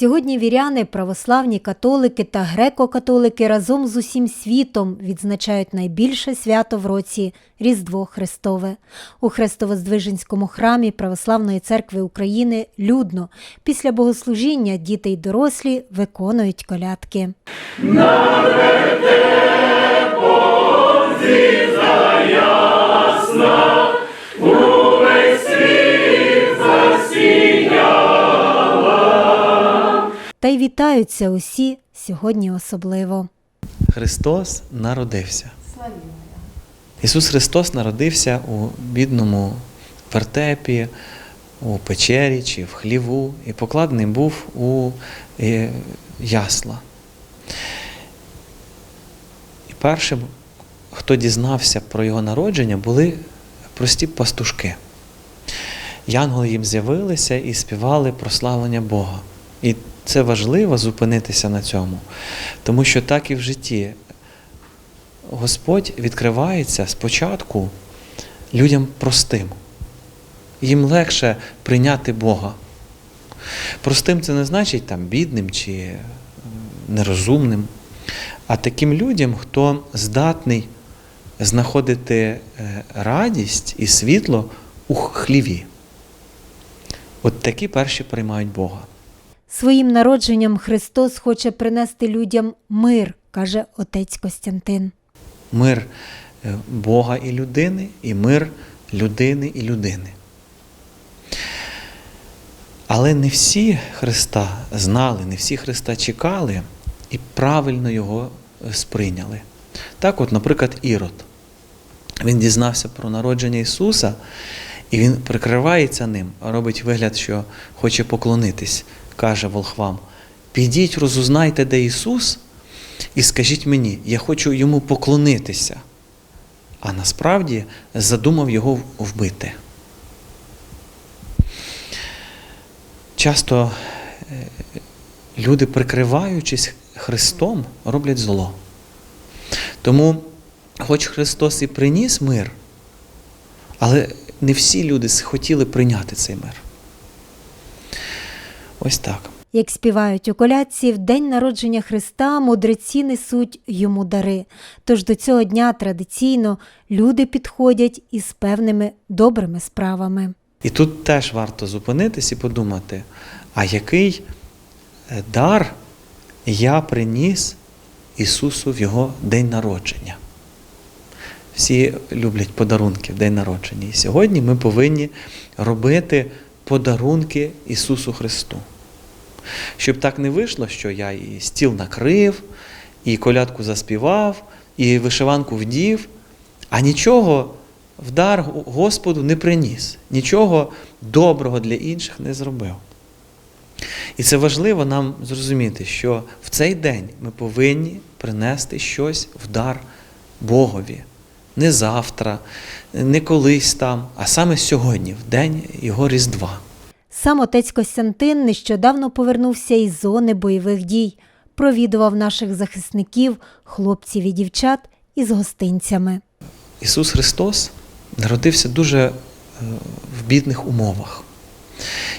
Сьогодні віряни, православні католики та греко-католики разом з усім світом відзначають найбільше свято в році Різдво Христове. У Хрестовоздвиженському храмі Православної церкви України людно. Після богослужіння діти й дорослі виконують колядки. Та й вітаються усі сьогодні особливо. Христос народився. Ісус Христос народився у бідному вертепі, у печері чи в хліву і покладений був у е, ясла. І першим, хто дізнався про його народження, були прості пастушки. Янголи їм з'явилися і співали прославлення Бога. І це важливо зупинитися на цьому, тому що так і в житті Господь відкривається спочатку людям простим. Їм легше прийняти Бога. Простим це не значить там бідним чи е, нерозумним, а таким людям, хто здатний знаходити е, радість і світло у хліві. От такі перші приймають Бога. Своїм народженням Христос хоче принести людям мир, каже отець Костянтин. Мир е, Бога і людини, і мир людини і людини. Але не всі Христа знали, не всі Христа чекали і правильно його е, сприйняли. Так, от, наприклад, Ірод. Він дізнався про народження Ісуса, і він прикривається ним, робить вигляд, що хоче поклонитись, каже волхвам: підіть, розузнайте, де Ісус, і скажіть мені, я хочу йому поклонитися. А насправді задумав його вбити. Часто е, люди, прикриваючись Христом, роблять зло. Тому, хоч Христос і приніс мир, але не всі люди хотіли прийняти цей мир. Ось так. Як співають у колядці, в день народження Христа мудреці несуть йому дари. Тож до цього дня традиційно люди підходять із певними добрими справами. І тут теж варто зупинитись і подумати, а який е, дар я приніс Ісусу в Його день народження. Всі люблять подарунки в день народження. І сьогодні ми повинні робити подарунки Ісусу Христу. Щоб так не вийшло, що я і стіл накрив, і колядку заспівав, і вишиванку вдів, а нічого в дар Господу не приніс, нічого доброго для інших не зробив. І це важливо нам зрозуміти, що в цей день ми повинні принести щось в дар Богові. Не завтра, не колись там, а саме сьогодні, в день Його Різдва. Сам отець Костянтин нещодавно повернувся із зони бойових дій, провідував наших захисників, хлопців і дівчат із гостинцями. Ісус Христос народився дуже е, в бідних умовах.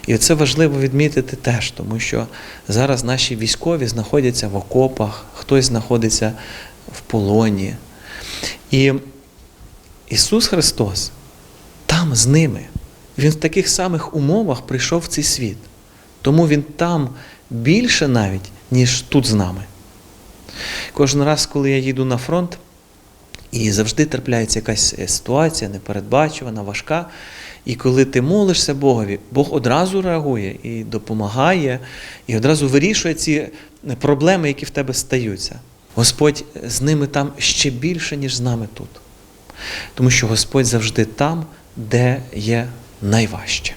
І це важливо відмітити теж, тому що зараз наші військові знаходяться в окопах, хтось знаходиться в полоні. І Ісус Христос там з ними. Він в таких самих умовах прийшов в цей світ. Тому Він там більше навіть, ніж тут з нами. Кожен раз, коли я їду на фронт, і завжди трапляється якась е, ситуація непередбачувана, важка. І коли ти молишся Богові, Бог одразу реагує і допомагає, і одразу вирішує ці е, проблеми, які в тебе стаються. Господь з ними там ще більше, ніж з нами тут. Тому що Господь завжди там, де є найважче.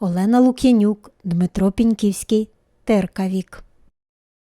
Олена Лук'янюк, Дмитро Піньківський, ТРК Вік.